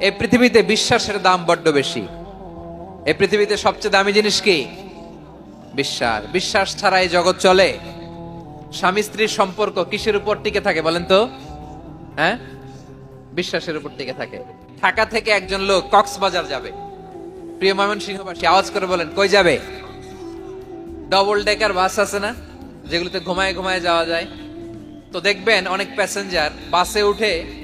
এই পৃথিবীতে বিশ্বাসের দাম বড্ড বেশি। এই পৃথিবীতে সবচেয়ে দামি জিনিস কি? বিশ্বাস। বিশ্বাস ছাড়া এই জগৎ চলে। স্বামী স্ত্রীর সম্পর্ক কিসের উপর টিকে থাকে বলেন তো? হ্যাঁ? বিশ্বাসের উপর টিকে থাকে। ঢাকা থেকে একজন লোক কক্সবাজার যাবে। প্রিয় ময়মন সিংহবাসী আওয়াজ করে বলেন, কই যাবে? ডবল ডেকার বাস আছে না? যেগুলোতে ঘুমায় ঘুমায় যাওয়া যায়। তো দেখবেন অনেক প্যাসেঞ্জার বাসে উঠে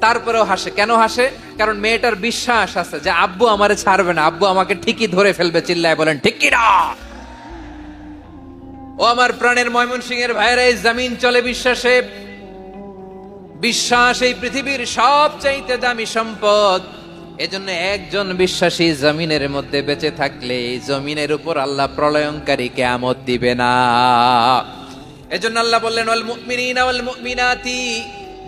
তারপরেও হাসে। কেন হাসে? কারণ মেয়েটার বিশ্বাস আছে যে আব্বু আমারে ছাড়বে না। আব্বু আমাকে ঠিকই ধরে ফেলবে, চিল্লায় বলেন, ঠিকই না! ও আমার প্রাণের ময়মন সিং এর ভাইরা এই জমিন চলে বিশ্বাসে। বিশ্বাস এই পৃথিবীর সবচাইতে দামি সম্পদ। এজন্য একজন বিশ্বাসী জমিনের মধ্যে বেঁচে থাকলে এই জমিনের উপর আল্লাহ প্রলয়ঙ্কারী কেয়ামত দিবে না। এজন্য আল্লাহ বললেন, ওয়াল মুমিনিনা ওয়াল মুমিনাতি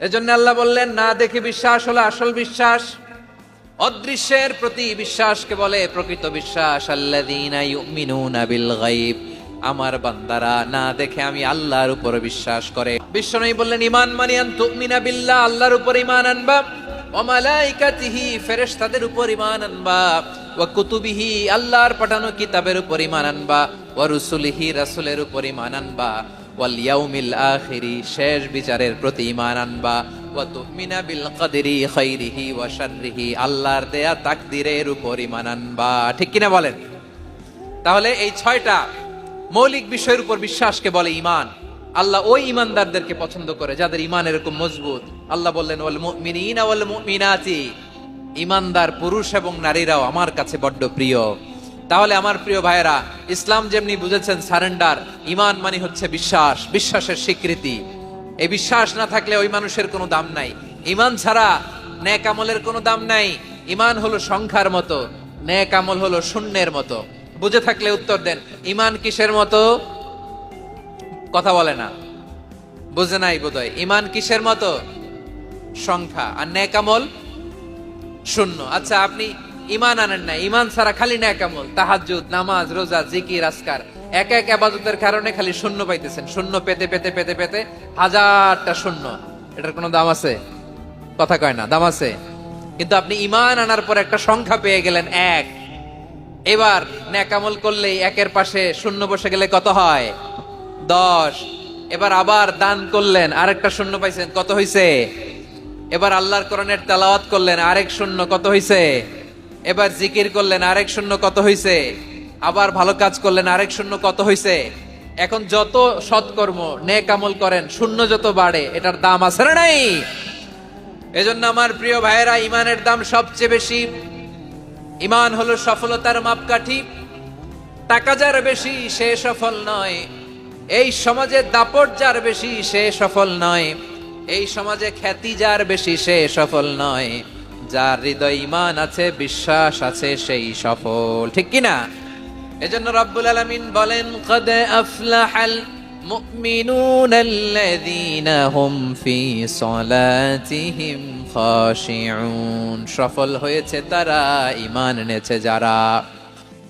এজন্য আল্লাহ বললেন, না দেখে বিশ্বাস হলো আসল বিশ্বাস। অদৃশ্যের প্রতি বিশ্বাসকে বলে প্রকৃত বিশ্বাস আমার বান্দারা, না দেখে আমি আল্লাহর উপর বিশ্বাস করে। বিশ্বনবী বললেন ইমান মানে আন তুমিনা বিল্লাহ, আল্লাহর উপর ইমান আনবা। ওয়া মালাইকাতিহি, ফেরেশতাদের উপর ইমান আনবা। ওয়া কুতুবিহি, আল্লাহর পাঠানো কিতাবের উপর ইমান আনবা। ওয়া রুসুলিহি, রাসূলের উপর ইমান আনবা। ওয়াল ইয়াউমিল আখিরি, শেষ বিচারের প্রতি ঈমান আনবা। ওয়া তুমিনা বিল কদরি খাইরিহি ওয়া শাররিহি, আল্লাহর দেয়া তাকদিরের উপর ঈমান আনবা। ঠিক কিনা বলেন? তাহলে এই ছয়টা মৌলিক বিষয়ের উপর বিশ্বাসকে বলে ইমান আল্লাহ ওই ঈমানদারদেরকে পছন্দ করে, যাদের ইমান এরকম মজবুত। আল্লাহ বললেন ওয়াল মুমিনিনা ওয়াল মুমিনাতি ঈমানদার, পুরুষ এবং নারীরাও আমার কাছে বড্ড প্রিয়। তাহলে আমার প্রিয় ভাইয়েরা, ইসলাম যেমনি বুঝেছেন, সারেন্ডার, ইমান মানে হচ্ছে বিশ্বাস, বিশ্বাসের স্বীকৃতি। এই বিশ্বাস না থাকলে ওই মানুষের কোনো দাম নাই। ইমান ছাড়া ন্যাক আমলের কোনো দাম নাই। ইমান হলো সংখ্যার মতো, ন্যাক আমল হলো শূন্যের মতো। বুঝে থাকলে উত্তর দেন, ইমান কিসের মতো? কথা বলে না। বুঝে নাই বোধহয়, ইমান কিসের মতো? সংখ্যা। আর ন্যাক আমল? শূন্য। আচ্ছা আপনি ইমান আনেন না ইমান ছাড়া খালি ন্যাক আমল। তাহাজ্জুদ, নামাজ, রোজা, জিকির আসকার এক এক আবাদতের কারণে খালি শূন্য পাইতেছেন। শূন্য পেতে পেতে পেতে পেতে হাজারটা শূন্য। এটার কোনো দাম আছে? কথা কয় না, দাম আছে। কিন্তু আপনি ইমান আনার পর একটা সংখ্যা পেয়ে গেলেন এক। এবার ন্যাকামল করলেই একের পাশে শূন্য বসে গেলে কত হয়? দশ। এবার আবার দান করলেন, আরেকটা শূন্য পাইছেন, কত হইছে? এবার আল্লাহর কোরআনের তেলাওয়াত করলেন, আরেক শূন্য, কত হইছে? এবার জিকির করলেন, আরেক শূন্য কত হইছে? আবার ভালো কাজ করলেন, আরেক শূন্য কত হইছে? এখন যত সৎকর্ম, নেক আমল করেন, শূন্য যত বাড়ে, এটার দাম আছে না নাই? এজন্য আমার প্রিয় ভাইয়েরা, ইমানের দাম সবচেয়ে বেশি। ইমান হলো সফলতার মাপকাঠি। টাকা যার বেশি, সে সফল নয়। এই সমাজে দাপট যার বেশি, সে সফল নয়। এই সমাজে খ্যাতি যার বেশি, সে সফল নয়। যার হৃদয় ইমান আছে, বিশ্বাস আছে, সেই সফল। ঠিক কি না এজন্য রব্বুল আলমিন বলেন, কদে আফলাহাল মুমিনুন আল্লাযীনা হুম ফি সলাতিহিম খাশিউন। সফল হয়েছে তারা ইমান এনেছে যারা।